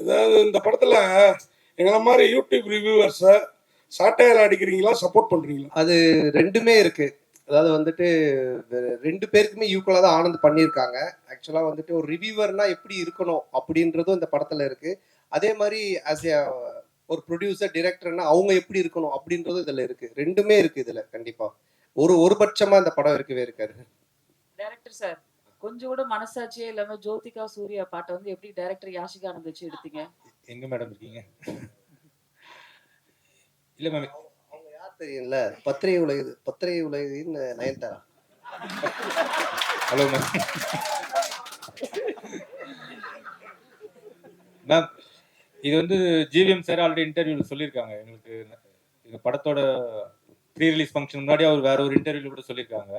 அதாவது இந்த படத்துல எங்களை மாதிரி யூடியூப் ரிவ்யூவர்ஸை சாட்டையால் அடிக்கிறீங்களா சப்போர்ட் பண்றீங்களா? அது ரெண்டுமே இருக்கு. அதாவது வந்துட்டு ரெண்டு பேருக்குமே ஈக்குவலாக தான் ஆனந்த் பண்ணியிருக்காங்க. ஆக்சுவலாக வந்துட்டு ஒரு ரிவ்யூவர்னா எப்படி இருக்கணும் அப்படின்றதும் இந்த படத்தில் இருக்கு. அதே மாதிரி ஆஸ் ஏ ஒரு ப்ரொடியூசர் டிரெக்டர்னா அவங்க எப்படி இருக்கணும் அப்படின்றதும் இதில் இருக்கு. ரெண்டுமே இருக்கு இதில் கண்டிப்பாக ஒரு ஒரு பட்சமாக இந்த படம் இருக்கவே இருக்காது. டைரக்டர் சார் கொஞ்சம் கூட மனசாட்சியே இல்லாம ஜோதிகா சூர்யா பாட்டை வந்து எப்படி டைரக்டர் யாஷிகா ஆனந்த் வச்சு எடுத்தீங்க? எங்க மேடம் இருக்கீங்க? இல்ல மேம் அவங்க யார் தெரியும்ல? பத்திரிகை உலகு பத்திரிகை உலகின் நயன்தாரா? ஹலோ மேம் மேம் இது வந்து ஜிவிஎம் சார் ஆல்ரெடி இன்டர்வியூல சொல்லியிருக்காங்க. எங்களுக்கு இந்த படத்தோட ப்ரீ ரிலீஸ் ஃபங்க்ஷன் முன்னாடி அவர் வேற ஒரு இன்டர்வியூல கூட சொல்லியிருக்காங்க.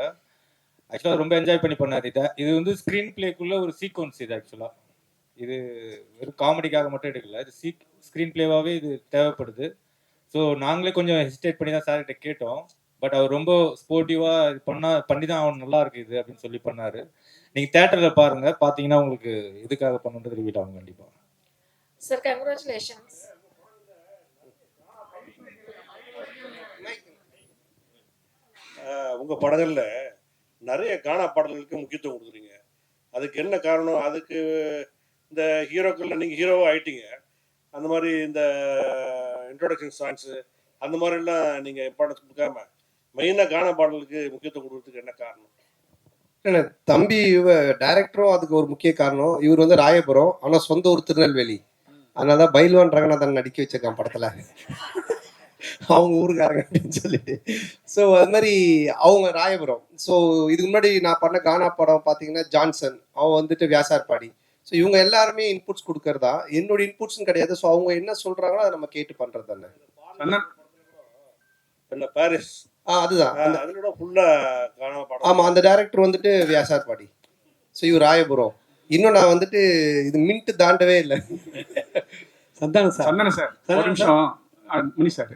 ஆக்சுவலாக ரொம்ப என்ஜாய் பண்ணி பண்ணார் இதை. இது வந்து ஸ்க்ரீன் பிளேக்குள்ள ஒரு சீக்வன்ஸ் இது ஆக்சுவலாக இது வெறும் காமெடிக்காக மட்டும் எடுக்கல. இது சீக் ஸ்க்ரீன் பிளேவாகவே இது தேவைப்படுது. ஸோ நாங்களே கொஞ்சம் ஹெசிடேட் பண்ணி தான் சார்கிட்ட கேட்டோம். பட் அவர் ரொம்ப ஸ்போர்ட்டிவாக இது பண்ணா பண்ணி தான் அவன் நல்லா இருக்கு இது அப்படின்னு சொல்லி பண்ணாரு. நீங்கள் தேட்டரில் பாருங்க. பார்த்தீங்கன்னா உங்களுக்கு இதுக்காக பண்ணுன்றது ரிவீல் ஆகும் கண்டிப்பாக சார் கங்க்ராச்சுலேஷன்ஸ் ஆஹ் உங்க படங்கள்ல நிறைய கானா பாடல்களுக்கு முக்கியத்துவம் கொடுக்குறீங்க. அதுக்கு என்ன காரணம்? அதுக்கு இந்த ஹீரோக்கள்ல நீங்க ஹீரோவா ஆயிட்டீங்க. அந்த மாதிரி இந்த இன்ட்ரோடக்ஷன் சாங்ஸ் அந்த மாதிரிலாம் நீங்க இம்பார்ட்டன்ஸ் கொடுக்காம மெயினா கானா பாடலுக்கு முக்கியத்துவம் கொடுக்கறதுக்கு என்ன காரணம்? இல்ல, தம்பி இவ டைரக்டரும் அதுக்கு ஒரு முக்கிய காரணம். இவர் வந்து ராயபுரம் ஆனா சொந்த ஊர் திருநெல்வேலி. அதனாலதான் பைல்வான் ரங்கநாதன் நடிக்க வச்சிருக்கான் படத்துல. அவங்க ஊருக்காரங்க அப்படின்னு சொல்லிட்டு ஸோ அது மாதிரி அவங்க ராயபுரம். ஸோ இதுக்கு முன்னாடி நான் பண்ண கானா படம் பார்த்தீங்கன்னா ஜான்சன். அவன் வந்துட்டு வியாசார்பாடி. ஸோ இவங்க எல்லாருமே இன்புட்ஸ் கொடுக்கறதா? என்னோட இன்புட்ஸ்னு கிடையாது. ஸோ அவங்க என்ன சொல்றாங்களோ அதை நம்ம கேட்டு பண்றது தானே. என்ன பாரிஸ். ஆ அதுதான். ஆமா அந்த டைரக்டர் வந்துட்டு வியாசார்பாடி. ஸோ இவர் ராயபுரம். இன்னும் நான் வந்துட்டு இது மின்ட் தாண்டவே இல்லை. சந்தானம் சார். சந்தன சார். ஒரு நிமிஷம். முனி சார்.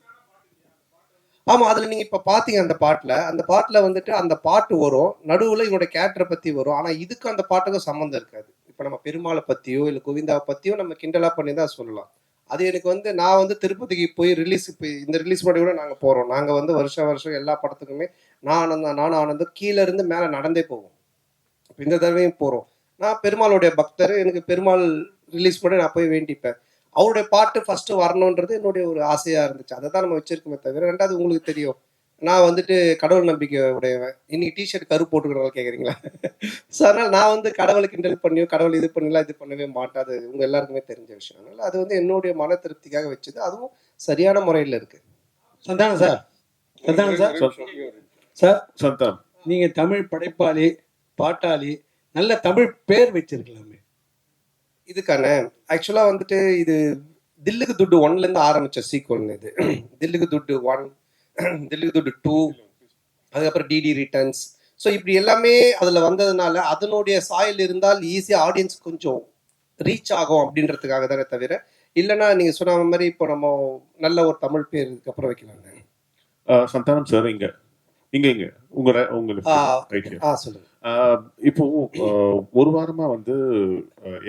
ஆமா அதுல நீங்க இப்ப பாத்தீங்க அந்த பாட்டுல. அந்த பாட்டுல வந்துட்டு அந்த பாட்டு வரும். நடுவுல இவனோட கேரக்டரை பத்தி வரும். ஆனா இதுக்கும் அந்த பாட்டுக்கும் சம்மந்தம் இருக்காது. இப்ப நம்ம பெருமாளை பத்தியோ இல்ல கோவிந்தாவை பத்தியோ நம்ம கிண்டலா பண்ணி தான் சொல்லலாம். அது எனக்கு வந்து நான் வந்து திருப்பதிக்கு போய் ரிலீஸ் இப்போ இந்த ரிலீஸ் பண்ணி கூட நாங்க போறோம். நாங்க வந்து வருஷம் வருஷம் எல்லா படத்துக்குமே நான் ஆனந்தம் நான் ஆனந்தம் கீழே இருந்து மேல நடந்தே போவோம். இப்ப இந்த தடவையும் போறோம். நான் பெருமாளுடைய பக்தர். எனக்கு பெருமாள் ரிலீஸ் பண்ணி நான் போய் வேண்டிப்பேன். அவருடைய பாட்டு ஃபர்ஸ்ட் வரணுன்றது என்னுடைய ஒரு ஆசையா இருந்துச்சு. அதை தான் நம்ம வச்சிருக்கோமே தவிர ரெண்டாவது உங்களுக்கு தெரியும். நான் வந்துட்டு கடவுள் நம்பிக்கை உடையவன். இன்னைக்கு டிஷர்ட் கரு போட்டுக்கிறவங்க கேட்குறீங்களா ஸோ அதனால நான் வந்து கடவுளை கிண்டல் பண்ணியோ கடவுள் இது பண்ணலாம் இது பண்ணவே மாட்டேன் அது உங்க எல்லாருக்குமே தெரிஞ்ச விஷயம். அதனால அது வந்து என்னுடைய மன திருப்திக்காக வச்சது. அதுவும் சரியான முறையில் இருக்கு. Santhanam sir. Santhanam sir. Sir Santhanam. நீங்க தமிழ் படைப்பாளி பாட்டாளி நல்ல தமிழ் பேர் வச்சிருக்கலாமே. இதுக்கான ஆக்சுவலாக வந்துட்டு இது தில்லுக்கு துட்டு ஒன்லேருந்து ஆரம்பிச்ச சீக்வல் இது. தில்லுக்கு துட்டு ஒன் தில்லுக்கு துட்டு டூ அதுக்கப்புறம் டிடி ரிட்டர்ன்ஸ் ஸோ இப்படி எல்லாமே அதில் வந்ததுனால அதனுடைய சாயல் இருந்தால் ஈஸியாக ஆடியன்ஸ் கொஞ்சம் ரீச் ஆகும் அப்படின்றதுக்காக தானே தவிர இல்லைன்னா நீங்கள் சொன்ன மாதிரி இப்போ நம்ம நல்ல ஒரு தமிழ் பேர் இதுக்கப்புறம் வைக்கலாங்க. சந்தானம் சார் இங்கே. இங்க இங்க உங்க உங்களுக்கு சொல்லுங்க. இப்போ ஒரு வாரமா வந்து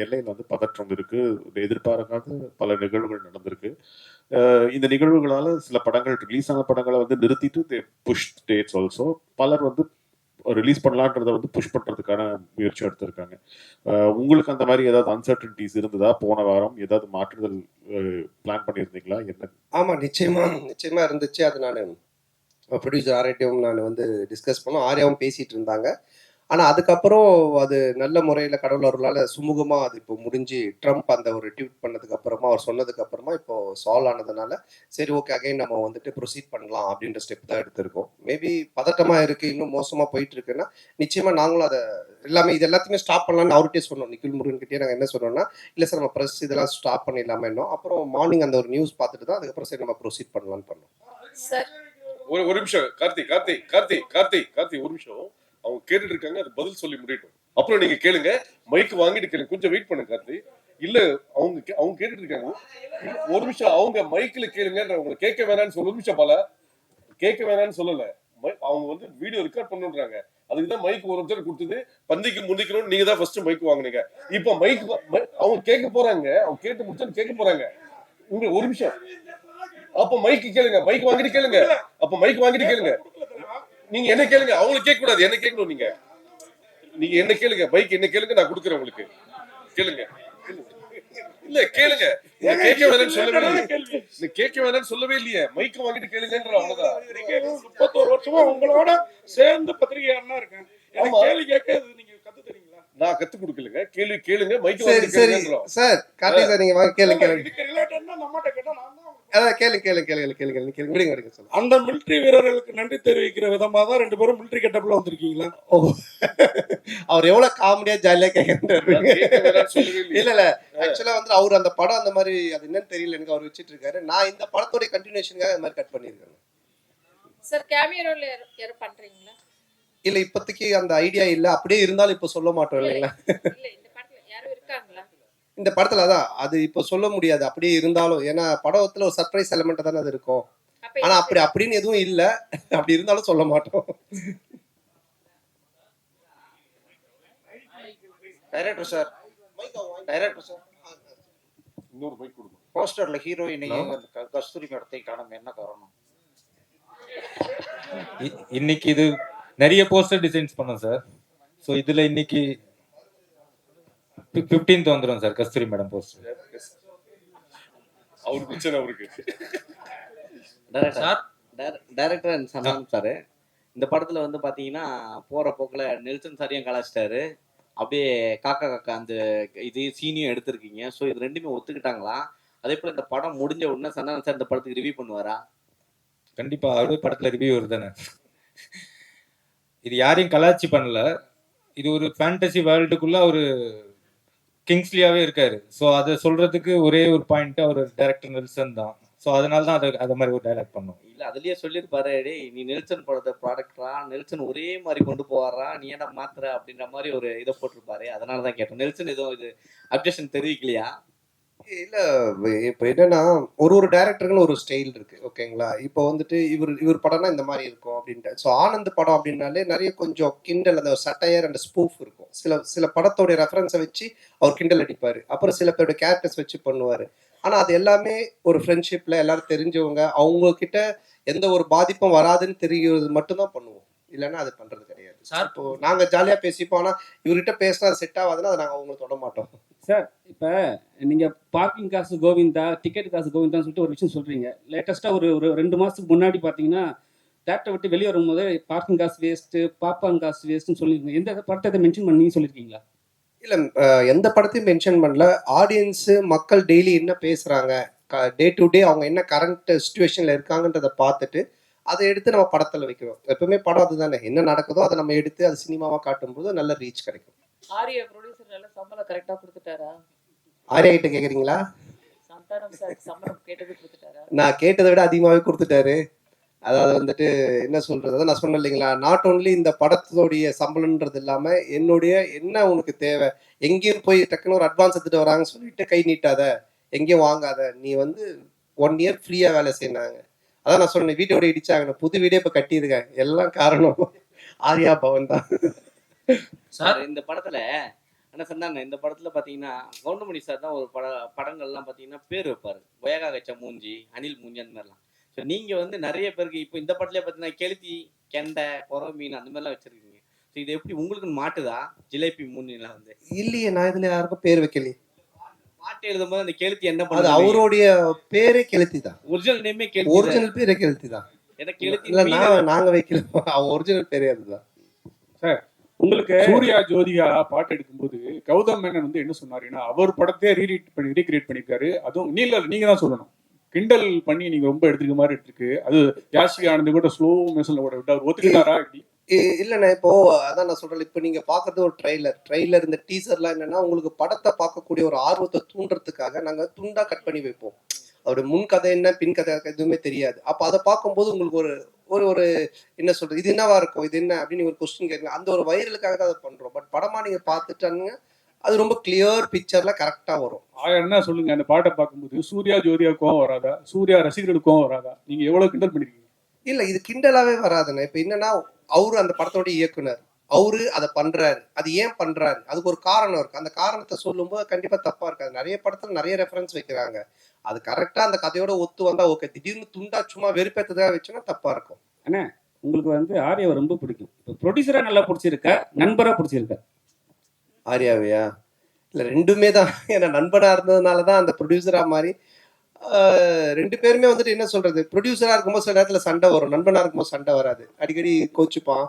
எல்லையில வந்து பதற்றம் இருக்கு. எதிர்பாராத பல நிகழ்வுகள் நடந்திருக்கு. இந்த நிகழ்வுகளால சில படங்கள் ரிலீஸ் ஆன படங்களை வந்து நிறுத்திட்டு புஷ் டேட்ஸ் ஆல்சோ பலர் வந்து ரிலீஸ் பண்ணலான்றத வந்து புஷ் பண்றதுக்கான முயற்சி எடுத்திருக்காங்க. உங்களுக்கு அந்த மாதிரி ஏதாவது அன்சர்டன்டிஸ் இருந்ததா? போன வாரம் ஏதாவது மாற்றுதல் பிளான் பண்ணியிருந்தீங்களா? என்ன? ஆமாம் நிச்சயமா நிச்சயமா இருந்துச்சு. அது நான் ப்ரொடியூசர் ஆர்யாட்டையும் நான் வந்து டிஸ்கஸ் பண்ணோம். ஆர்யாவும் பேசிகிட்டு இருந்தாங்க. ஆனால் அதுக்கப்புறம் அது நல்ல முறையில் கடவுள் அவர்களால் சுமூகமாக அது இப்போ முடிஞ்சு ட்ரம்ப் அந்த ஒரு ட்வீட் பண்ணதுக்கு அப்புறமா அவர் சொன்னதுக்கு அப்புறமா இப்போ சால்வ் ஆனதுனால சரி ஓகே அகைன் நம்ம வந்துட்டு ப்ரொசீட் பண்ணலாம் அப்படின்ற ஸ்டெப் தான் எடுத்திருக்கோம். மேபி பதட்டமாக இருக்குது இன்னும் மோசமாக போயிட்டு இருக்குன்னா நிச்சயமாக நாங்களும் அதை எல்லாமே இது எல்லாத்தையுமே ஸ்டாப் பண்ணலாம்னு அவர்கிட்டயே சொன்னோம். நிக்கில் முருகன்கிட்டே நாங்கள் என்ன சொன்னோம்னா இல்லை சார் நம்ம ப்ரெஸ் இதெல்லாம் ஸ்டாப் பண்ணிடலாமா இன்னும் அப்புறம் மார்னிங் அந்த ஒரு நியூஸ் பார்த்துட்டு தான் அதுக்கப்புறம் சரி நம்ம ப்ரொசீட் பண்ணலாம்னு பண்ணோம். சார் ஒரு ஒரு நிமிஷம். கார்த்தி கார்த்தி கார்த்தி கார்த்தி கார்த்தி ஒரு நிமிஷம். அவங்க கேட்டுட்டு இருக்காங்க அது பதில் சொல்லி முடியட்டும். அப்புறம் நீங்க கேளுங்க. மைக் வாங்கிட்டு கேளுங்க. கொஞ்சம் வெயிட் பண்ணுங்க கார்த்தி இல்ல அவங்க கே- அவங்க கேட்டுட்டு இருக்காங்க. ஒரு நிமிஷம் அவங்க மைக்ல கேளுங்கன்ற அவங்க கேட்க வேணாம்னு சொல்ல. ஒரு நிமிஷம் பல. கேட்க வேணாம்னு சொல்லல. மை- அவங்க வந்து வீடியோ ரெக்கார்ட் பண்ணுன்றாங்க. அதுக்கு தான் மைக் ஒரு நிமிஷம் கொடுத்தது. பந்திக்கு முந்திக்கணும்னு நீங்க தான் ஃபர்ஸ்ட் மைக் வாங்குனீங்க. இப்போ மைக் அவங்க கேட்க போறாங்க. அவங்க கேட்டு முடிச்சு கேட்க போறாங்க. உங்க ஒரு நிமிஷம். அப்ப மைக் கேளுங்க மைக் வாங்கிட்டு கேளுங்க. அப்ப மைக் வாங்கிட்டு கேளுங்க. நீங்க என்ன கேளுங்க? அவங்களுக்கு கேட்க கூடாது என்ன கேட்கணும் நீங்க? நீங்க என்ன கேளுங்க? பைக் என்ன கேளுங்க? நான் கொடுக்குறேன் உங்களுக்கு. கேளுங்க. இல்ல கேளுங்க. நீங்க கேட்க வேணாம்னு சொல்லவே இல்லையே. நீ கேட்க வேணாம்னு சொல்லவே இல்லையே. மைக் வாங்கிட்டு கேளுங்கன்ற அவ்வளவுதான். முப்பத்தோரு வருஷமா உங்களோட சேர்ந்து பத்திரிகையாளனா இருக்கேன். கேள்வி நீங்க கத்து நான் கத்து கொடுக்கலங்க. கேள்வி கேளுங்க. மைக் சரி வாங்கிட்டு சரி. கேளுங்கன்றோம். சார் கார்த்திக் சார் நீங்கள் வாங்க. கேளுங்க கேளுங்க இதுக்கு ரிலேட்டட்னா நம்மகிட்ட கேட்டா நான் தான் அதான் கேளுங்க கேளுங்க கேளுங்க கேளுங்க கேளுங்க கேளுங்க விடுங்க விடுங்க சொல்லுங்க. அந்த மிலிட்டரி வீரர்களுக்கு நன்றி தெரிவிக்கிற விதமா தான் ரெண்டு பேரும் மிலிட்டரி கெட்டப்ல வந்திருக்கீங்களா? ஓ அவர் எவ்வளவு காமெடியா ஜாலியா கேட்கறாரு இல்ல இல்ல ஆக்சுவலா வந்து அவர் அந்த படம் அந்த மாதிரி அது என்னன்னு தெரியல எனக்கு அவர் வச்சிட்டு இருக்காரு நான் இந்த படத்தோட கண்டினியூஷனுக்காக இந்த மாதிரி கட் பண்ணியிருக்கேன் சார் கேமியோ ரோல் யாரும் பண்றீங்களா? இல்ல இப்போதைக்கு அந்த ஐடியா இல்ல. அப்படியே இருந்தாலும் இப்போ சொல்ல மாட்டோம் இல்லைங்களா இல்ல இந்த படத்துல யாரும் இருக்காங்களா இந்த படத்துல அதான் அது இப்போ சொல்ல முடியாது. அப்படியே இருந்தாலும் ஏன்னா படத்துல ஒரு சர்ப்ரைஸ் எலமெண்ட் தானே அது இருக்கும். ஆனா அப்படி அப்படின்னு எதுவும் இல்ல. அப்படி இருந்தாலும் சொல்ல மாட்டோம். டைரக்டர் சார் டைரக்டர் சார் இன்னொரு மைக் கொடுங்க. போஸ்டர்ல ஹீரோயினையும் க- கஸ்தூரி மேடத்தை காணும். என்ன காரணம்? இ- இன்னைக்கு இது நிறைய போஸ்டர் டிசைன்ஸ் பண்ணோம் சார் ஸோ இதுல இன்னைக்கு ஃபிஃப்டீன்த் வந்துடும் சார் கஸ்தூரி மேடம் போஸ்டர் அவருக்கு. பிரச்சனை அவருக்கு sir director and Santhanam sir இந்த படத்துல வந்து பாத்தீங்கன்னா போற போக்குல நெல்சன் சாரியும் கலாச்சிட்டாரு. அப்படியே காக்கா காக்கா அந்த இது சீனியும் எடுத்திருக்கீங்க. ஸோ இது ரெண்டுமே ஒத்துக்கிட்டாங்களா? அதே போல இந்த படம் முடிஞ்ச உடனே சந்தானம் சார் இந்த படத்துக்கு ரிவ்யூ பண்ணுவாரா? கண்டிப்பா அவரே படத்துல ரிவ்யூ தானே இது யாரையும் கலாச்சி பண்ணல. இது ஒரு ஃபேண்டசி வேர்ல்டுக்குள்ள ஒரு கிங்ஸ்லியாவே இருக்காரு. ஸோ அதை சொல்றதுக்கு ஒரே ஒரு பாயிண்ட் அவர் டைரக்டர் நெல்சன் தான். ஸோ அதனால தான் அதை அதை மாதிரி ஒரு டைலாக் பண்ணோம். இல்லை அதுலயே சொல்லியிருப்பாரு டேய் நீ நெல்சன் படத்தை ப்ராடக்டா நெல்சன் ஒரே மாதிரி கொண்டு போவாரா? நீ என்ன மாத்துற? அப்படின்ற மாதிரி ஒரு இதை போட்டிருப்பாரு. அதனால தான் கேட்டோம். நெல்சன் எதுவும் இது அப்ஜெக்ஷன் தெரிவிக்கலையா? இல்ல இப்போ என்னன்னா ஒரு ஒரு டேரக்டருக்குன்னு ஒரு ஸ்டைல் இருக்கு ஓகேங்களா இப்போ வந்துட்டு இவர் இவர் படம்னா இந்த மாதிரி இருக்கும் அப்படின்ட்டு. ஸோ ஆனந்த் படம் அப்படின்னாலே நிறைய கொஞ்சம் கிண்டல் அந்த சட்டையர் அண்ட் ஸ்பூஃப் இருக்கும். சில சில படத்தோடைய ரெஃபரன்ஸை வச்சு அவர் கிண்டல் அடிப்பார். அப்புறம் சில பேரோட கேரக்டர்ஸ் வச்சு பண்ணுவார். ஆனால் அது எல்லாமே ஒரு ஃப்ரெண்ட்ஷிப்பில் எல்லாரும் தெரிஞ்சவங்க அவங்க கிட்ட எந்த ஒரு பாதிப்பும் வராதுன்னு தெரிகிறது மட்டும்தான் பண்ணுவோம். இல்லைன்னா அது பண்றது கிடையாது. சார். இப்போ நாங்க ஜாலியா பேசிப்போம். ஆனா இவர்கிட்ட பேசினா செட் ஆகாதுன்னா அதை நாங்க அவங்களை தொட மாட்டோம். சார் இப்போ நீங்கள் பார்க்கிங் காசு கோவிந்தா டிக்கெட் காசு கோவிந்தான்னு சொல்லிட்டு ஒரு விஷயம் சொல்கிறீங்க லேட்டஸ்ட்டாக ஒரு ஒரு ரெண்டு மாதத்துக்கு முன்னாடி பார்த்தீங்கன்னா தேட்டரை விட்டு வெளியே வரும்போது பார்க்கிங் காசு வேஸ்ட்டு பாப்பாங் காசு வேஸ்ட்டுன்னு சொல்லியிருக்கீங்க எந்த படத்தை இதை மென்ஷன் பண்ணி சொல்லியிருக்கீங்களா இல்ல எந்த படத்தையும் மென்ஷன் பண்ணல. ஆடியன்ஸ் மக்கள் டெய்லி என்ன பேசுறாங்க டே டு டே அவங்க என்ன கரண்ட் சுச்சுவேஷன்ல இருக்காங்கன்றத பார்த்துட்டு அதை எடுத்து நம்ம படத்துல வைக்கிறோம் எப்பவுமே படம் அதுதானே. என்ன நடக்குதோ அதை நம்ம எடுத்து அது சினிமாவா காட்டும்போது நல்ல ரீச் கிடைக்கும். ஆரிய ப்ரொடியூசர் நல்ல சம்பளம் கரெக்டா கொடுத்துட்டாரா? ஆரியா கிட்ட கொடுத்துட்டாரா? நான் கேட்டதை விட அதிகமாகவே கொடுத்துட்டாரு. அதாவது வந்துட்டு என்ன சொல்றது? அதான் நான் சொன்னேன் இல்லைங்களா? நாட் ஓன்லி இந்த படத்தோடைய சம்பளம்ன்றது இல்லாம என்னுடைய என்ன உனக்கு தேவை? எங்கேயும் போய் டக்குன்னு ஒரு அட்வான்ஸ் எடுத்துட்டு வராங்கன்னு சொல்லிட்டு கை நீட்டாத எங்கேயும் வாங்காத நீ வந்து ஒன் இயர் ஃப்ரீயா வேலை செய்யினாங்க அதான் நான் சொன்னேன் வீட்டோட இடிச்சாங்க. புது வீடே இப்ப கட்டியிருக்கேன். எல்லாம் காரணம் ஆர்யா பவன் தான். சார் இந்த படத்துல ஆனா சந்தானம் இந்த படத்துல பாத்தீங்கன்னா கவுண்டமணி சார் தான் ஒரு பட படங்கள்லாம் பாத்தீங்கன்னா பேர் வைப்பாரு. ஒயகா கச்ச மூஞ்சி அனில் மூஞ்சி அந்த மாதிரிலாம். ஸோ நீங்க வந்து நிறைய பேருக்கு இப்போ இந்த படத்துல பாத்தீங்கன்னா கெளுத்தி கெண்டை குறை மீன் அந்த மாதிரிலாம் வச்சிருக்கீங்க. ஸோ இது எப்படி உங்களுக்கு மாட்டுதா? ஜிலேபி மூஞ்சிலாம் வந்து. இல்லையே நான் இதுல யாருக்கும் பேர் வைக்கலையே. பாட்டு எழுதும் போது அந்த கெளுத்தி என்ன அது பண்ணுது? அவருடைய பேரே கெளுத்தி தான் ஒரிஜினல் நேமே கெளுத்தி ஒரிஜினல் பேரே கெளுத்தி தான் எனக்கு எழுதி இல்ல மீதி- நான் நாங்க வைக்கல. அவன் ஒரிஜினல் பேரே அதுதான். உங்களுக்கு சூர்யா ஜோதிகா பாட்டு எடுக்கும்போது கௌதம் மேனன் வந்து என்ன சொன்னாருன்னா அவர் படத்தையே ரீரீட் பண்ணி ரீக்ரியேட் பண்ணிருக்காரு அதுவும் நீ இல்ல நீங்க தான் சொல்லணும். கிண்டல் பண்ணி நீங்க ரொம்ப எடுத்துக்க மாதிரி எடுத்துருக்கு. அது யாஷி ஆனந்த் கூட ஸ்லோ மெஷன்ல கூட விட்டு அவர் ஒத்துக்கிட்டாரா இப்படி இல்லண்ணே இப்போ அதான் நான் சொல்றேன். இப்போ நீங்க பாக்குறது ஒரு ட்ரைலர் ட்ரைலர் இந்த டீசர்லாம் என்னன்னா உங்களுக்கு படத்தை பார்க்கக்கூடிய ஒரு ஆர்வத்தை தூண்டுறதுக்காக நாங்க துண்டா கட் பண்ணி வைப்போம். அவருடைய முன் கதை என்ன பின் கதை எதுவுமே தெரியாது. அப்ப அதை பார்க்கும்போது உங்களுக்கு ஒரு ஒரு ஒரு என்ன சொல்றது இது என்னவா இருக்கும் இது என்ன அப்படின்னு ஒரு கொஸ்டின் கேட்கலாம் அந்த ஒரு வைரலுக்காக தான் அதை பண்றோம். பட் படமா நீங்க பார்த்துட்டாங்க அது ரொம்ப கிளியர் பிக்சர்ல கரெக்டா வரும். என்ன சொல்லுங்க அந்த பாட்டை பார்க்கும்போது சூர்யா ஜோதியாவுக்கும் வராதா? சூர்யா ரசிகர்களுக்கும் வராதா? நீங்க எவ்வளவு கிண்டல் பண்ணிருக்கீங்க? இல்ல இது கிண்டலாவே வராதுண்ணே. இப்ப என்னன்னா அவரு அந்த படத்தோட இயக்குனர். அவரு அதை பண்றாரு. அது ஏன் பண்றாரு? அதுக்கு ஒரு காரணம் இருக்கு. அந்த காரணத்தை சொல்லும்போது கண்டிப்பா தப்பா இருக்காது நிறைய படத்துல நிறைய ரெஃபரன்ஸ் வைக்கிறாங்க. அது கரெக்டா அந்த கதையோட ஒத்து வந்தா ஓகே திடீர்னு துண்டா சும்மா வெறுப்பேத்ததாக வச்சுன்னா தப்பா இருக்கும். உங்களுக்கு வந்து ஆர்யாவை ரொம்ப பிடிக்கும். இப்போ ப்ரொடியூசரா நல்லா பிடிச்சிருக்கா நண்பரா பிடிச்சிருக்கா. ஆர்யாவையா? இல்ல ரெண்டுமே தான். ஏன்னா நண்பனா இருந்ததுனால தான் அந்த ப்ரொடியூசரா மாதிரி ரெண்டு பேருமே வந்துட்டு என்ன சொல்றது? ப்ரொடியூசரா இருக்கும்போது சில நேரத்துல சண்டை வரும். நண்பனா இருக்கும்போது சண்டை வராது. அடிக்கடி கோச்சுப்பான்.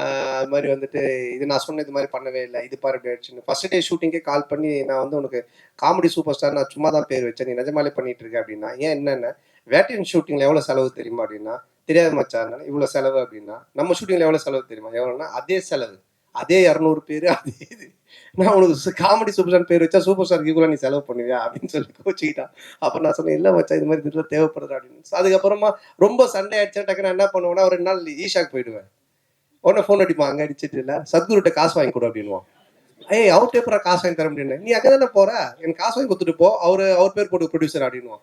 அது மாதிரி வந்துட்டு இது நான் சொன்ன இது மாதிரி பண்ணவே இல்லை. இது பாரு அப்படி ஆயிடுச்சுன்னு. ஃபர்ஸ்ட் டே ஷூட்டிங்கே கால் பண்ணி நான் வந்து உனக்கு காமெடி சூப்பர் ஸ்டார் நான் சும்மா தான் பேர் வச்சேன். நீ நிஜமாலே பண்ணிட்டு இருக்க அப்படின்னா ஏன் என்னென்ன? வேட்டையன் ஷூட்டிங்ல எவ்வளவு செலவு தெரியுமா அப்படின்னா தெரியாத மச்சான். இவ்வளவு செலவு அப்படின்னா நம்ம ஷூட்டிங்ல எவ்வளவு செலவு தெரியுமா? எவ்வளோன்னா அதே செலவு. அதே இரநூறு பேர் அதே இது. நான் உனக்கு காமெடி சூப்பர் ஸ்டார் பேர் வச்சா சூப்பர் ஸ்டார் ஈக்குவலாக நீ செலவு பண்ணுவியா? அப்படின்னு சொல்லி கோச்சிக்கிட்டான். அப்புறம் நான் சொன்னேன் இல்லை மச்சா இது மாதிரி திட்டம் தேவைப்படுது? அப்படின்னு. அதுக்கப்புறமா ரொம்ப சண்டை ஆயிடுச்சா டக்குன்னு என்ன பண்ணுவேன்னா ஒரு ரெண்டு நாள் ஈஷாக்கு போயிடுவேன். உடனே ஃபோன் அடிப்பான் அங்கே அடிச்சிட்டு இல்லை. சத்குருட்ட காசு வாங்கி கொடு அப்படின்வான் ஏய் அவர்கிட்ட எப்பறம் காசு வாங்கி தர முடியும் நீ அங்கே தானே போற? எனக்கு காசு வாங்கி கொடுத்துட்டு போ. அவர் அவர் பேர் போட்டு ப்ரொடியூசர் அப்படின்வான்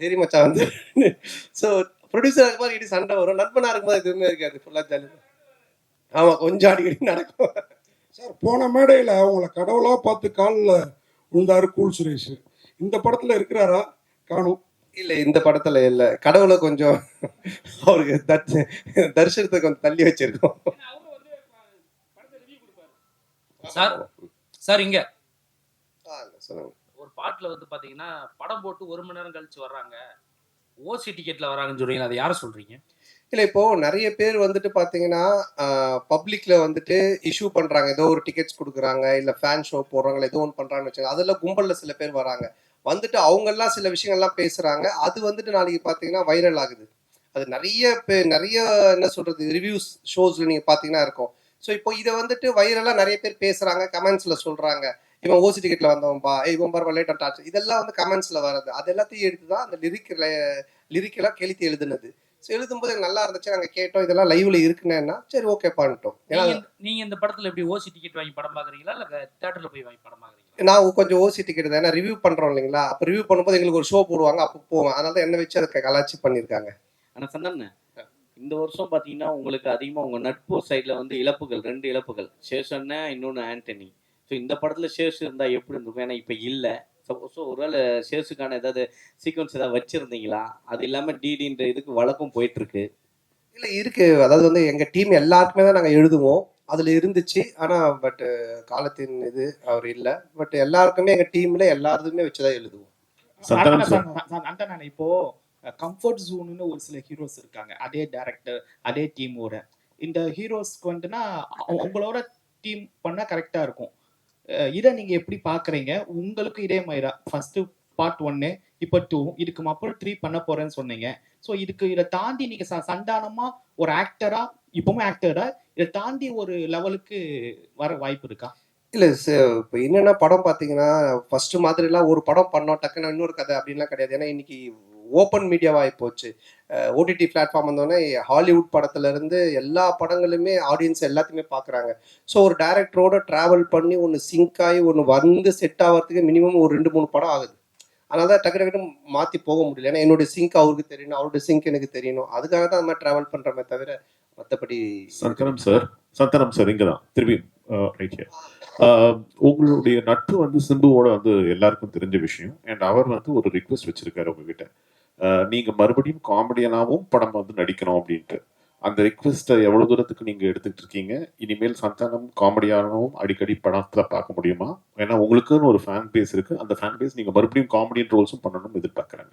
சரி மச்சா வந்து. ஸோ ப்ரொடியூசர் இருக்கும்போது இடி சண்டை வரும். நண்பனா இருக்கும்போது எதுவுமே இருக்காது. ஃபுல்லாக ஜாலி ஆமாம் கொஞ்சம் அடிக்கடி நடக்கும். சார் போன மேடையில் அவங்கள கடவுளாக பார்த்து காலில் விழுந்தாரு கூல் சுரேஷ். இந்த படத்தில் இருக்கிறாரா? காணும். இல்ல இந்த படத்துல இல்ல. கடவுளை கொஞ்சம் அவருக்கு தரிசனத்தை கொஞ்சம் தள்ளி வச்சிருக்கோம். சார் சார் இங்க. ஒரு பாட்டுல வந்து பாத்தீங்கன்னா படம் போட்டு ஒரு மணி நேரம் கழிச்சு வர்றாங்க. ஓசி டிக்கெட்ல வராங்கன்னு சொல்றீங்க அதை யார சொல்றீங்க? இல்ல இப்போ நிறைய பேர் வந்துட்டு பாத்தீங்கன்னா பப்ளிக்ல வந்துட்டு இஷ்யூ பண்றாங்க. ஏதோ ஒரு டிக்கெட்ஸ் கொடுக்குறாங்க இல்ல ஃபேன் ஷோ போடுறாங்க ஏதோ ஒன்று பண்றாங்கன்னு வச்சுக்கோங்க. அதுல கும்பல்ல சில பேர் வராங்க. வந்துட்டு அவங்க எல்லாம் சில விஷயங்கள்லாம் பேசுறாங்க. அது வந்துட்டு நாளைக்கு பாத்தீங்கன்னா வைரல் ஆகுது. அது நிறைய பே- நிறைய என்ன சொல்றது ரிவ்யூஸ் ஷோஸ்ல நீங்க பாத்தீங்கன்னா இருக்கும். ஸோ இப்போ இதை வந்துட்டு வைரலா நிறைய பேர் பேசுறாங்க கமெண்ட்ஸ்ல சொல்றாங்க. இவன் ஓசி டிக்கெட்ல வந்தவன்பா இவன் பரவாயில்ல லேட் டாச் இதெல்லாம் வந்து கமெண்ட்ஸ்ல வர்றது. அது எல்லாத்தையும் எடுத்து தான் அந்த லிரிக் லிரிக்கெல்லாம் கெளுத்தி எழுதுனது. ஸோ எழுதும்போது நல்லா இருந்துச்சு. நாங்க கேட்டோம் இதெல்லாம் லைவ்ல இருக்குன்னா சரி ஓகே பண்ணிட்டோம். ஏன்னா நீங்க நீங்க இந்த படத்துல எப்படி ஓசி டிக்கெட் வாங்கி படம் பாக்குறீங்களா? இல்ல தியேட்டர்ல போய் வாங்கி படம் பாக்குறீங்களா? நான் கொஞ்சம் ஓசி டிக்கெட் தான் ஏன்னா ரிவ்யூ பண்றோம் இல்லைங்களா? அப்போ ரிவ்யூ பண்ணும்போது எங்களுக்கு ஒரு ஷோ போடுவாங்க. அப்போ போவேன் அதனால தான் என்ன வச்சு அதை கலாச்சி பண்ணியிருக்காங்க. ஆனா சந்தன இந்த வருஷம் பாத்தீங்கன்னா உங்களுக்கு அதிகமா உங்க நட்பு சைடுல வந்து இழப்புகள் ரெண்டு இழப்புகள். சேஷன்னா இன்னொன்னு ஆண்டனி. ஸோ இந்த படத்துல சேஷ் இருந்தா எப்படி இருந்திருக்கும்? ஏன்னா இப்ப இல்ல. ஸோ ஒருவேளை சேஷுக்கான ஏதாவது சீக்வன்ஸ் ஏதாவது வச்சிருந்தீங்களா? அது இல்லாம டிடின்ற இதுக்கு வழக்கம் போயிட்டு இருக்கு. இல்ல இருக்கு. அதாவது வந்து எங்க டீம் எல்லாருக்குமே தான் நாங்க எழுதுவோம். அதுல இருந்துச்சு. ஆனா பட் காலத்தின் இது அவர் இல்ல. பட் எல்லாருக்குமே எங்க டீம்ல எல்லாருமே வச்சுதான் எழுதுவோம். சந்தானம் சார் அந்த நான் இப்போ கம்ஃபர்ட் ஜோனுன்னு ஒரு சில ஹீரோஸ் இருக்காங்க. அதே டேரக்டர் அதே டீமோட இந்த ஹீரோஸ்க்கு வந்துன்னா உங்களோட டீம் பண்ணா கரெக்டா இருக்கும். இதை நீங்க எப்படி பாக்குறீங்க? உங்களுக்கு இதே மாதிரி ஃபர்ஸ்ட் பார்ட் ஒன்னு இப்போ டூ இதுக்கு அப்புறம் த்ரீ பண்ண போறேன்னு சொன்னீங்க. ஸோ இதுக்கு இதை தாண்டி நீங்க ச- சந்தானமா ஒரு ஆக்டரா இப்பவும் ஆக்டரா இதை தாண்டி ஒரு லெவலுக்கு வர வாய்ப்பு இருக்கா? இல்ல ச- இப்ப என்னன்னா படம் பாத்தீங்கன்னா ஃபர்ஸ்ட் மாதிரி எல்லாம் ஒரு படம் பண்ணோம் டக்குன்னு இன்னொரு கதை அப்படின்லாம் கிடையாது. ஏன்னா இன்னைக்கு ஓப்பன் மீடியாவாக போச்சு. ஓடிடி பிளாட்ஃபார்ம் வந்தோடனே ஹாலிவுட் படத்துல இருந்து எல்லா படங்களுமே ஆடியன்ஸ் எல்லாத்தையுமே பார்க்குறாங்க ஸோ ஒரு டைரக்டரோட ட்ராவல் பண்ணி ஒன்று சிங்க் ஆகி ஒன்று வந்து செட் ஆகிறதுக்கு மினிமம் ஒரு ரெண்டு மூணு படம் ஆகுது. அதனால தான் டக்கு டக்குன்னு மாற்றி போக முடியல. ஏன்னா என்னுடைய சிங்க் அவருக்கு தெரியணும் அவருடைய சிங்க் எனக்கு தெரியணும். அதுக்காக தான் அந்த மாதிரி ட்ராவல் பண்ணுறமே தவிர மற்றபடி சந்தனம் சார் சந்தனம் சார் இங்கே தான் திரும்பி uh, ரைட் uh, உங்களுடைய நட்பு வந்து சிம்புவோட வந்து எல்லாருக்கும் தெரிஞ்ச விஷயம். அண்ட் அவர் வந்து ஒரு ரிக்வெஸ்ட் வச்சிருக்காரு உங்ககிட்ட. Uh, நீங்க மறுபடியும் காமெடியனாவும் படம் வந்து நடிக்கணும் அப்படின்ட்டு. அந்த ரிக்வெஸ்ட்டை எவ்வளவு தூரத்துக்கு நீங்க எடுத்துக்கிட்டு இருக்கீங்க? இனிமேல் சந்தானம் காமெடியானவும் அடிக்கடி படத்துல பார்க்க முடியுமா? ஏன்னா உங்களுக்குன்னு ஒரு ஃபேன் பேஸ் இருக்கு. அந்த ஃபேன் பேஸ் நீங்க மறுபடியும் காமெடியன் ரோல்ஸும் பண்ணணும்னு எதிர்பார்க்குறாங்க.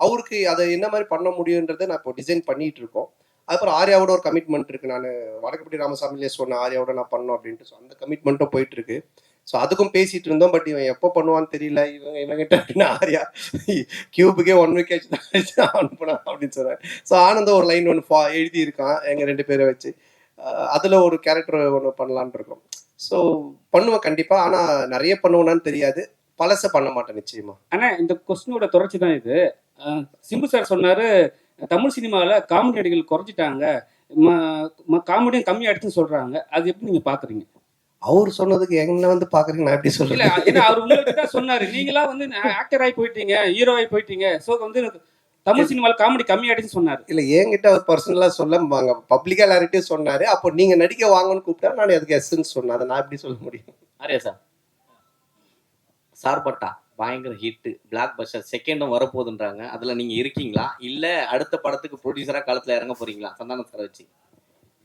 அவருக்கு அதை என்ன மாதிரி பண்ண முடியுன்றதை நான் இப்போ டிசைன் பண்ணிட்டு இருக்கோம் அதுக்கப்புறம் ஆர்யாவோட ஒரு கமிட்மெண்ட் இருக்கு. நான் வடக்குப்பட்டி ராமசாமிலே சொன்ன ஆர்யாவோட நான் பண்ணோம் அப்படின்ட்டு ஸோ அந்த கமிட்மெண்ட்டும் போயிட்டு இருக்கு ஸோ அதுக்கும் பேசிட்டு இருந்தோம். பட் இவன் எப்போ பண்ணுவான்னு தெரியல. இவங்க இவங்கிட்ட அப்படின்னா ஆர்யா கியூபுக்கே ஒன் வீக் ஆச்சு. அனுப்புனா அப்படின்னு சொன்னார். ஸோ ஆனந்தம் ஒரு லைன் ஒன்று ஃபா எழுதி இருக்கான் எங்கள் ரெண்டு பேரை வச்சு. அதில் ஒரு கேரக்டர் ஒன்று பண்ணலான்னு இருக்கோம். ஸோ பண்ணுவேன் கண்டிப்பாக ஆனால் நிறைய பண்ணுவேனான்னு தெரியாது. பழச பண்ண மாட்டேன் நிச்சயமா. ஆனா இந்த கொஸ்டினோட தொடர்ச்சி தான் இது. சிம்பு சார் சொன்னாரு தமிழ் சினிமாவில் காமெடி நடிகர்கள் குறைஞ்சிட்டாங்க. காமெடியும் கம்மியாயிடுச்சுன்னு சொல்றாங்க. அது எப்படி நீங்க பாக்குறீங்க? அவர் சொன்னதுக்கு என்ன வந்து பாக்குறீங்க நான் எப்படி இல்ல சொல்றேன் ஏன்னா அவர் உங்களுக்கு தான் சொன்னாரு. நீங்களா வந்து ஆக்டர் ஆகி போயிட்டீங்க ஹீரோ ஆகி போயிட்டீங்க. ஸோ வந்து தமிழ் சினிமாவில் காமெடி கம்மியாயிடுச்சுன்னு சொன்னாரு. இல்ல என்கிட்ட அவர் பர்சனலா சொல்ல வாங்க பப்ளிக்கா எல்லார்கிட்டயும் சொன்னாரு. அப்போ நீங்க நடிக்க வாங்கன்னு கூப்பிட்டா நான் அதுக்கு எஸ்ன்னு சொன்னேன். அதை நான் எப்படி சொல்ல முடியும்? ஆரியா சார் சார்பட்டா? பயங்கர ஹிட் பிளாக் பஸ்டர் செகண்டும் வரப்போகுதுன்றாங்க. அதுல நீங்க இருக்கீங்களா? இல்ல அடுத்த படத்துக்கு ப்ரொடியூசரா களத்துல இறங்க போறீங்களா? சந்தானம் சார் வச்சு.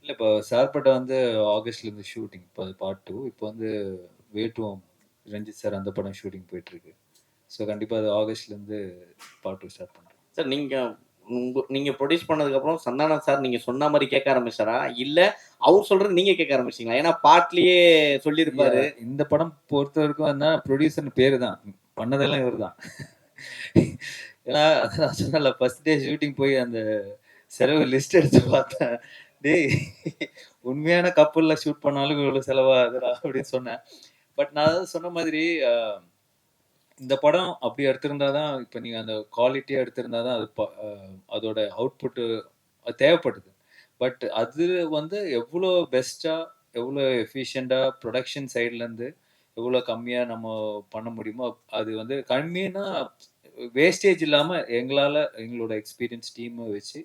இல்லை இப்போ சார்பட்டா வந்து ஆகஸ்ட்லேருந்து ஷூட்டிங் இப்போ பார்ட் டூ இப்போ வந்து வேட்டுவம் ரஞ்சித் சார் அந்த படம் ஷூட்டிங் போயிட்டுருக்கு ஸோ கண்டிப்பாக அது ஆகஸ்ட்லேருந்து பார்ட் டூ ஸ்டார்ட் பண்ணுறோம் சார் நீங்க உங்க நீங்க ப்ரொடியூஸ் பண்ணதுக்கப்புறம் சந்தானம் சார் நீங்க சொன்ன மாதிரி கேட்க ஆரம்பிச்சாரா? இல்ல அவர் சொல்றது நீங்க கேட்க ஆரம்பிச்சிங்களா? ஏன்னா பாட்லயே சொல்லியிருப்பாரு. இந்த படம் பொறுத்த வரைக்கும் என்ன ப்ரொடியூசர்னு பேர் தான் பண்ணதெல்லாம் இவர் தான் ஏன்னா நான் சொன்னல ஃபர்ஸ்ட் டே ஷூட்டிங் போய் அந்த செலவு லிஸ்ட் எடுத்து பார்த்தேன். டேய் உண்மையான கப்பலில் ஷூட் பண்ணாலும் இவ்வளோ செலவாகுதுடா அப்படின்னு சொன்னேன். பட் நான் சொன்ன மாதிரி இந்த படம் அப்படி எடுத்திருந்தா தான் இப்போ நீங்கள் அந்த குவாலிட்டியாக எடுத்திருந்தா தான் அது ப- அதோட அவுட்புட்டு தேவைப்படுது. பட் அது வந்து எவ்வளோ பெஸ்ட்டாக எவ்வளோ எஃபிஷியண்ட்டாக ப்ரொடக்ஷன் சைட்லேருந்து எவ்வளோ கம்மியாக நம்ம பண்ண முடியுமோ அது வந்து கம்மின்னா வேஸ்டேஜ் இல்லாமல் எங்களால் எங்களோட எக்ஸ்பீரியன்ஸ் டீமை வச்சு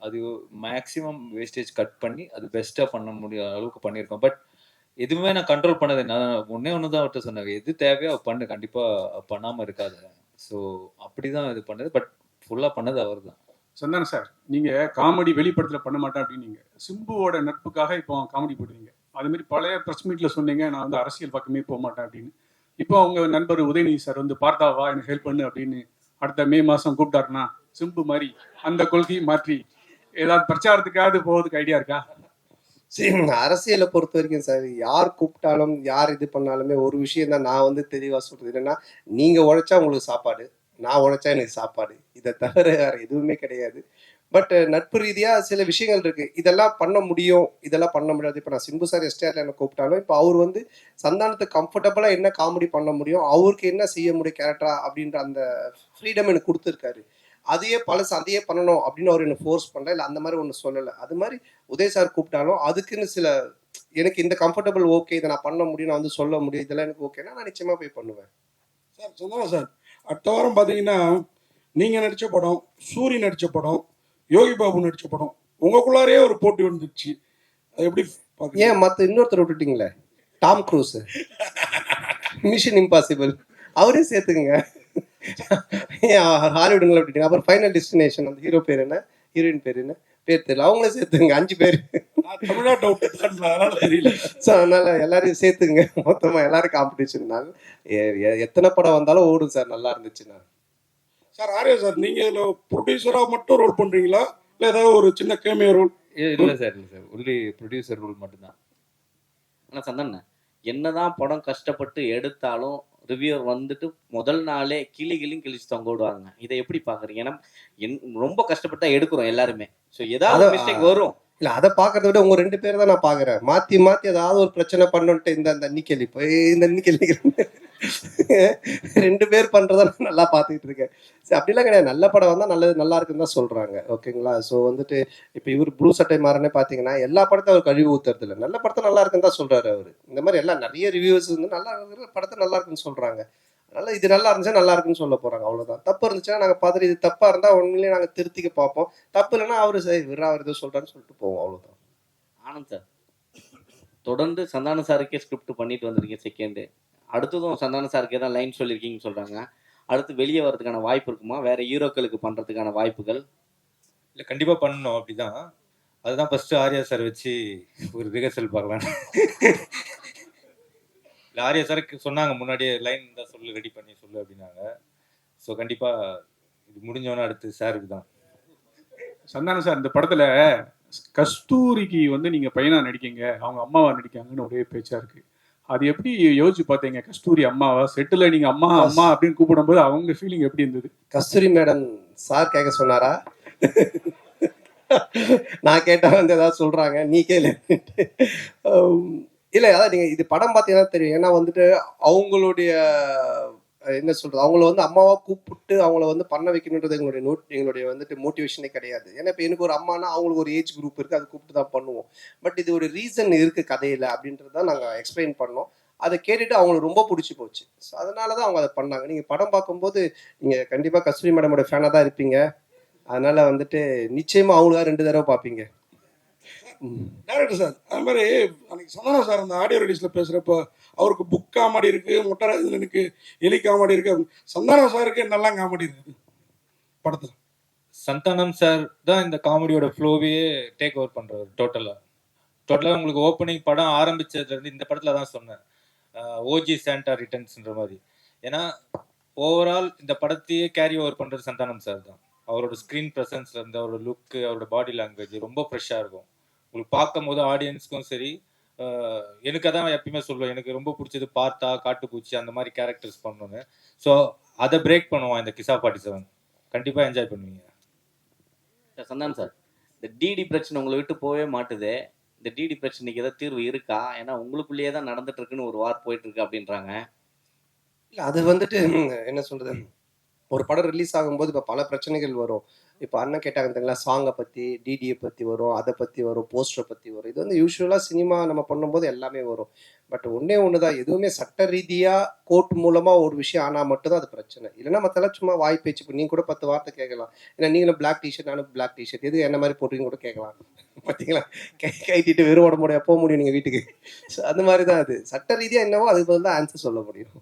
அது மேக்ஸிமம் வேஸ்டேஜ் கட் பண்ணி அது பெஸ்ட்டாக பண்ண முடிய அளவுக்கு பண்ணியிருக்கோம். பட் எதுவுமே நான் கண்ட்ரோல் பண்ணது நான் ஒன்னே ஒன்று தான் அவர்கிட்ட சொன்னேன் எது தேவையோ அவ பண்ணு. கண்டிப்பாக பண்ணாமல் இருக்காது. ஸோ அப்படி தான் இது பண்ணது. பட் ஃபுல்லாக பண்ணது அவர் தான் சந்தானம் சார். நீங்க காமெடி வெளிப்படத்துல பண்ண மாட்டேன் அப்படின்னீங்க. சிம்புவோட நட்புக்காக இப்போ காமெடி போடுறீங்க. அது மாதிரி பழைய ப்ரெஸ் மீட்ல சொன்னீங்க நான் வந்து அரசியல் பக்கமே போக மாட்டேன் அப்படின்னு. இப்போ அவங்க நண்பர் உதயநிதி சார் வந்து பார்த்தாவா எனக்கு ஹெல்ப் பண்ணு அப்படின்னு அடுத்த மே மாசம் கூப்பிட்டாருன்னா சிம்பு மாதிரி அந்த கொள்கையை மாற்றி ஏதாவது பிரச்சாரத்துக்காவது போவதுக்கு ஐடியா இருக்கா? அரசியலை பொறுத்த வரைக்கும் சார் யார் கூப்பிட்டாலும் யார் இது பண்ணாலுமே ஒரு விஷயம் தான் நான் வந்து தெளிவாக சொல்றது. என்னன்னா நீங்க உழைச்சா உங்களுக்கு சாப்பாடு நான் உழைச்சா எனக்கு சாப்பாடு. இதை தவிர வேற எதுவுமே கிடையாது. பட் நட்பு ரீதியாக சில விஷயங்கள் இருக்கு. இதெல்லாம் பண்ண முடியும். இதெல்லாம் பண்ண முடியாது. இப்போ நான் சிம்பு சார் எஸ்டிஆர்ல என்ன கூப்பிட்டாலும் இப்போ அவர் வந்து சந்தானத்துக்கு கம்ஃபர்டபுளாக என்ன காமெடி பண்ண முடியும்? அவருக்கு என்ன செய்ய முடியும் கேரக்டரா அப்படின்ற அந்த ஃப்ரீடம் எனக்கு கொடுத்துருக்காரு. அதையே பழசு அதையே பண்ணணும் அப்படின்னு அவர் என்ன ஃபோர்ஸ் பண்ணல. இல்லை அந்த மாதிரி ஒன்று சொல்லலை. அது மாதிரி உதய் சார் கூப்பிட்டாலும் அதுக்குன்னு சில எனக்கு இந்த கம்ஃபர்டபுள் ஓகே இதை நான் பண்ண முடியும் நான் வந்து சொல்ல முடியும் இதெல்லாம் எனக்கு ஓகேனா நான் நிச்சயமா போய் பண்ணுவேன். சார் சொன்னாங்க சார் அடுத்த வாரம் பார்த்தீங்கன்னா நீங்கள் நடித்த படம் சூரி நடித்த படம் யோகி பாபு நடித்த படம் உங்களுக்குள்ளாரே ஒரு போட்டி வந்துருச்சு. அது எப்படி ஏன் மற்ற இன்னொருத்தர் விட்டுட்டீங்களே? Tom Cruise. மிஷன் இம்பாசிபிள் அவரே சேர்த்துக்குங்க. ஹாலிவுட்ல விட்டுட்டீங்க. அப்புறம் ஃபைனல் டெஸ்டினேஷன் அந்த ஹீரோ பேர் என்ன? ஹீரோயின் பேர் என்ன? பேர் தெரியல. அவங்களே சேர்த்துங்க அஞ்சு பேர். தெரியல. ஸோ அதனால எல்லாரையும் சேர்த்துங்க மொத்தமா எல்லாரும் காம்படிஷன்னால எத்தனை படம் வந்தாலும் ஓடும் சார். நல்லா இருந்துச்சுன்னா சார் ஆர்யா சார் நீங்கள் இதில் ப்ரொடியூசராக மட்டும் ரோல் பண்ணுறீங்களா இல்லை ஏதாவது ஒரு சின்ன கேமியோ ரோல் இல்லை சார் இல்லை சார். ஒன்லி ப்ரொடியூசர் ரூல் மட்டும்தான். ஆனா சந்தானம் என்னதான் படம் கஷ்டப்பட்டு எடுத்தாலும் ரிவ்யூவர் வந்துட்டு முதல் நாளே கிளி கிளியும் கிழிச்சு தொங்க விடுவாங்க. இதை எப்படி பாக்குறீங்க? ஏன்னா என் ரொம்ப கஷ்டப்பட்டு தான் எடுக்கிறோம் எல்லாருமே. ஸோ ஏதாவது மிஸ்டேக் வரும். இல்ல அதை பாக்குறத விட உங்க ரெண்டு பேரை தான் நான் பாக்குறேன். மாத்தி மாத்தி ஏதாவது ஒரு பிரச்சனை பண்ணுன்ட்டு இந்த அந்த நிக்கலி போய் இந்த நிக்கலி ரெண்டு பேர் பண்ணுறதை நான் நல்லா பார்த்துக்கிட்டு இருக்கேன். சரி அப்படிலாம் கிடையாது. நல்ல படம் வந்தால் நல்லது நல்லா இருக்குன்னு தான் சொல்கிறாங்க ஓகேங்களா? ஸோ வந்துட்டு இப்போ இவர் ப்ளூ சட்டை மாறனே பார்த்தீங்கன்னா எல்லா படத்தையும் அவர் கழிவு ஊத்துறது இல்லை நல்ல படத்தை நல்லா இருக்குன்னு தான் சொல்கிறாரு அவர். இந்த மாதிரி எல்லாம் நிறைய ரிவ்யூஸ் வந்து நல்லா இருக்கிற படத்தை நல்லா இருக்குன்னு சொல்கிறாங்க அதனால இது நல்லா இருந்துச்சா நல்லா இருக்குன்னு சொல்ல போறாங்க. அவ்வளவுதான். தப்பு இருந்துச்சுன்னா நாங்க பார்த்துட்டு இது தப்பா இருந்தா உண்மையிலேயே நாங்க திருத்திக்க பார்ப்போம். தப்பு இல்லைன்னா அவரு சரி விரா அவர் ஏதோ சொல்றாருன்னு சொல்லிட்டு போவோம். அவ்வளவுதான். ஆனந்த் சார் தொடர்ந்து சந்தான சாருக்கே ஸ்கிரிப்ட் பண்ணிட்டு வந்திருக்கீங்க செகண்டு அடுத்ததும் சந்தான சாருக்கே தான் லைன் சொல்லியிருக்கீங்கன்னு சொல்றாங்க. அடுத்து வெளியே வரதுக்கான வாய்ப்பு இருக்குமா? வேற ஹீரோக்களுக்கு பண்றதுக்கான வாய்ப்புகள்? இல்லை கண்டிப்பாக பண்ணணும் அப்படிதான். அதுதான் ஃபர்ஸ்ட் ஆர்யா சார் வச்சு ஒரு ரிஹர்சல் பார்க்கலாம் இல்லை ஆர்யா சாருக்கு சொன்னாங்க முன்னாடியே லைன் தான் சொல்லு ரெடி பண்ணி சொல்லு அப்படின்னாங்க. ஸோ கண்டிப்பாக இது முடிஞ்சோன்னே அடுத்து சாருக்கு தான். சந்தானம் சார் இந்த படத்துல கஸ்தூரிக்கு வந்து நீங்க பையனா நடிக்கீங்க. அவங்க அம்மாவா நடிக்காங்கன்னு ஒரே பேச்சா இருக்கு. அது எப்படி யோசிச்சு பார்த்தீங்க? கஸ்தூரி அம்மாவா? செட்டில் நீங்க அம்மா அம்மா அப்படின்னு கூப்பிடும்போது அவங்க ஃபீலிங் எப்படி இருந்தது? கஸ்தூரி மேடம் சார் கேட்க சொன்னாரா? நான் கேட்டா வந்து ஏதாவது சொல்றாங்க நீ கேளு. இல்லை அதான் நீங்க இது படம் பார்த்தீங்கன்னா தெரியும். ஏன்னா வந்துட்டு அவங்களுடைய என்ன சொல்றது? அவங்கள வந்து அம்மாவா கூப்பிட்டு அவங்கள வந்து பண்ண வைக்கணுன்றது எங்களுடைய நோட் எங்களுடைய வந்துட்டு மோட்டிவேஷனே கிடையாது. ஏன்னா இப்போ எனக்கு ஒரு அம்மானா அவங்களுக்கு ஒரு ஏஜ் குரூப் இருக்கு அதை கூப்பிட்டு தான் பண்ணுவோம். பட் இது ஒரு ரீசன் இருக்கு கதையில அப்படின்றது தான் நாங்கள் எக்ஸ்பிளைன் பண்ணோம். அதை கேட்டுட்டு அவங்களுக்கு ரொம்ப பிடிச்சி போச்சு. ஸோ அதனால தான் அவங்க அதை பண்ணாங்க. நீங்கள் படம் பார்க்கும்போது நீங்கள் கண்டிப்பாக கஸ்தூரி மேடமோட ஃபேனாக தான் இருப்பீங்க. அதனால வந்துட்டு நிச்சயமா அவங்களுக்காக ரெண்டு தடவை பார்ப்பீங்க. ம். டேரக்டர் சார் அது மாதிரி அன்னைக்கு சந்தானம் சார் அந்த ஆடியோ ரிலீஸில் பேசுகிறப்போ அவருக்கு புக் காமெடி இருக்கு முட்டராஜனுக்கு எலி காமெடி இருக்கு. சந்தானம் சாருக்கு நல்லா காமெடி இருக்குது படத்தில். சந்தானம் சார் தான் இந்த காமெடியோட ஃப்ளோவையே டேக் ஓவர் பண்ணுறாரு டோட்டலா டோட்டலா உங்களுக்கு ஓப்பனிங் படம் ஆரம்பிச்சதுல இருந்து இந்த படத்துல தான் சொன்னேன். ஓஜி சாண்டா ரிட்டர்ன்ஸ்ன்ற மாதிரி. ஏன்னா ஓவரால் இந்த படத்தையே கேரி ஓவர் பண்றது சந்தானம் சார் தான். அவரோட ஸ்க்ரீன் ப்ரெசன்ஸ்ல இருந்து அவரோட லுக்கு அவரோட பாடி லாங்குவேஜ் ரொம்ப ஃப்ரெஷ்ஷாக இருக்கும். உங்களுக்கு பார்க்கும் போது ஆடியன்ஸ்க்கும் சரி எனக்கு அதான் எப்பயுமே சொல்லுவேன் எனக்கு ரொம்ப பிடிச்சது பார்த்தா காட்டுப்பூச்சி அந்த மாதிரி கேரக்டர்ஸ் பண்ணணும்னு. ஸோ அதை பிரேக் பண்ணுவோம் இந்த கிசா ஃபார்ட்டி செவன் கண்டிப்பாக என்ஜாய் பண்ணுவீங்க. Sir, Santhanam sir. இந்த டிடி பிரச்சனை உங்களை விட்டு போகவே மாட்டுது. இந்த டிடி பிரச்சனைக்கு ஏதாவது தீர்வு இருக்கா? ஏன்னா உங்களுக்குள்ளேயே தான் நடந்துட்டு இருக்குன்னு ஒரு வார் போயிட்டு இருக்கு அப்படின்றாங்க. இல்ல அது வந்துட்டு என்ன சொல்றது? ஒரு படம் ரிலீஸ் ஆகும்போது இப்போ பல பிரச்சனைகள் வரும். இப்போ அண்ணன் கேட்டாங்க தெரியுங்களா சாங்கை பற்றி டிடியை பற்றி வரும் அதை பற்றி வரும் போஸ்டரை பற்றி வரும். இது வந்து யூஸ்வலாக சினிமா நம்ம பண்ணும்போது எல்லாமே வரும். பட் ஒன்றே ஒன்று தான் எதுவுமே சட்ட ரீதியாக கோர்ட் மூலமாக ஒரு விஷயம் ஆனால் மட்டும்தான் அது பிரச்சனை. இல்லைன்னா மற்றெல்லாம் சும்மா வாய் பேச்சு இப்போ நீங்கள் கூட பத்து வார்த்தை கேட்கலாம். ஏன்னா நீங்களும் பிளாக் டிஷர்ட் நானும் பிளாக் டிஷர்ட் எது என்ன மாதிரி போட்டுருங்க கூட கேட்கலாம். பார்த்தீங்களா கை கைட்டிட்டு வெறும் உடம்புடைய போக முடியும் நீங்கள் வீட்டுக்கு. ஸோ அந்த மாதிரி தான் அது. சட்ட ரீதியாக என்னவோ அதுக்கு பதில் தான் ஆன்சர் சொல்ல முடியும்.